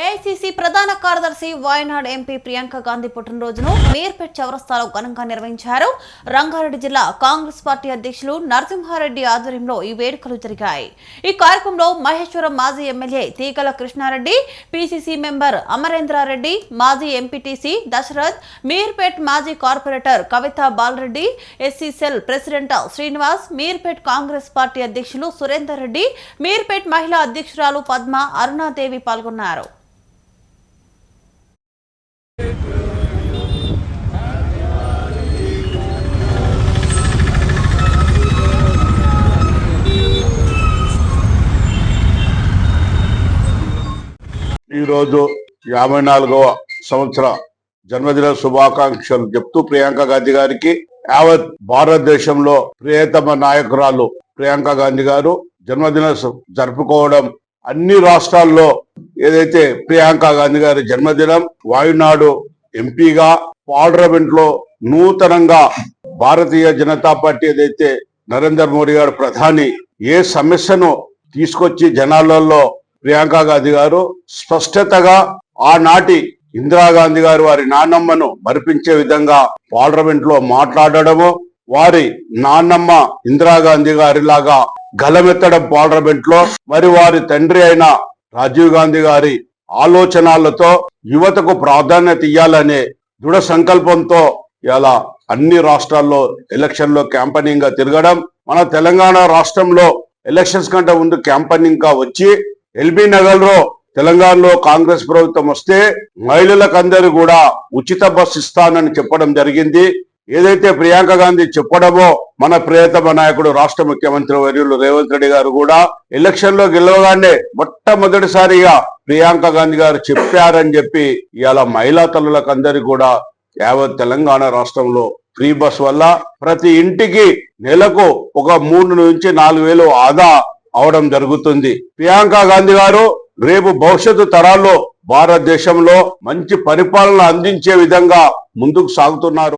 AICC ప్రధాన కార్యదర్శి Wayanad MP Priyanka Gandhi పుట్టినరోజును మీర్పేట్ చౌరస్తాలో ఘనంగా నిర్వహించారు. రంగారెడ్డి జిల్లా కాంగ్రెస్ పార్టీ అధ్యక్షులు నరసింహారెడ్డి ఆధ్వర్యంలో ఈ వేడుకలు జరిగాయి. ఈ కార్యక్రమంలో మహేశ్వరం మాజీ MLA Teegala Krishna Reddy PCC member Amarendra Reddy మాజీ ఎంపీటీసీ దశరథ్ మీర్పేట్ మాజీ corporator Kavitha Bala Reddy SC cell president Srinivas Meerpet Congress party అధ్యక్షులు సురేందర్ రెడ్డి మీర్పేట్ మహిళా అధ్యక్షురాలు పద్మ అరుణాదేవి పాల్గొన్నారు. ఈరోజు యాభై నాలుగవ సంవత్సర జన్మదిన శుభాకాంక్షలు చెప్తూ ప్రియాంక గాంధీ గారికి యావత్ భారతదేశంలో ప్రియతమ నాయకురాలు ప్రియాంక గాంధీ గారు జన్మదిన జరుపుకోవడం అన్ని రాష్ట్రాల్లో ఏదైతే ప్రియాంక గాంధీ గారి జన్మదినం వాయునాడు ఎంపీగా పార్లమెంట్లో నూతనంగా భారతీయ జనతా పార్టీ ఏదైతే నరేంద్ర మోడీ గారు ప్రధాని ఏ సమస్యను తీసుకొచ్చి జనాలలో ప్రియాంక గాంధీ గారు స్పష్టతగా ఆనాటి ఇందిరాగాంధీ గారు వారి నాన్నమ్మను మరిపించే విధంగా పార్లమెంట్లో మాట్లాడడము వారి నాన్నమ్మ ఇందిరాగాంధీ గారిలాగా గలమెత్తడం పార్లమెంట్లో మరి వారి తండ్రి అయిన రాజీవ్ గాంధీ గారి ఆలోచనలతో యువతకు ప్రాధాన్యత ఇవ్వాలనే దృఢ సంకల్పంతో ఇలా అన్ని రాష్ట్రాల్లో ఎలక్షన్లో క్యాంపెనింగ్గా తిరగడం మన తెలంగాణ రాష్ట్రంలో ఎలక్షన్స్ కంటే ముందు క్యాంపెనింగ్గా వచ్చి ఎల్బీ నగర్లో తెలంగాణలో కాంగ్రెస్ ప్రభుత్వం వస్తే మహిళలకు అందరూ కూడా ఉచిత బస్ ఇస్తానని చెప్పడం జరిగింది. ఏదైతే ప్రియాంక గాంధీ చెప్పడమో మన ప్రియతమ నాయకుడు రాష్ట్ర ముఖ్యమంత్రి వర్యులు రేవంత్ రెడ్డి గారు కూడా ఎలక్షన్లో గెలవగానే మొట్టమొదటిసారిగా ప్రియాంక గాంధీ గారు చెప్పారని చెప్పి ఇవాళ మహిళా తల్లులకు అందరికీ కూడా యావత్ తెలంగాణ రాష్ట్రంలో ఫ్రీ బస్ వల్ల ప్రతి ఇంటికి నెలకు ఒక మూడు నుంచి నాలుగు వేలు ఆదా అవడం జరుగుతుంది. ప్రియాంక గాంధీ గారు రేపు భవిష్యత్తు తరాల్లో భారతదేశంలో మంచి పరిపాలన అందించే విధంగా ముందుకు సాగుతున్నారు.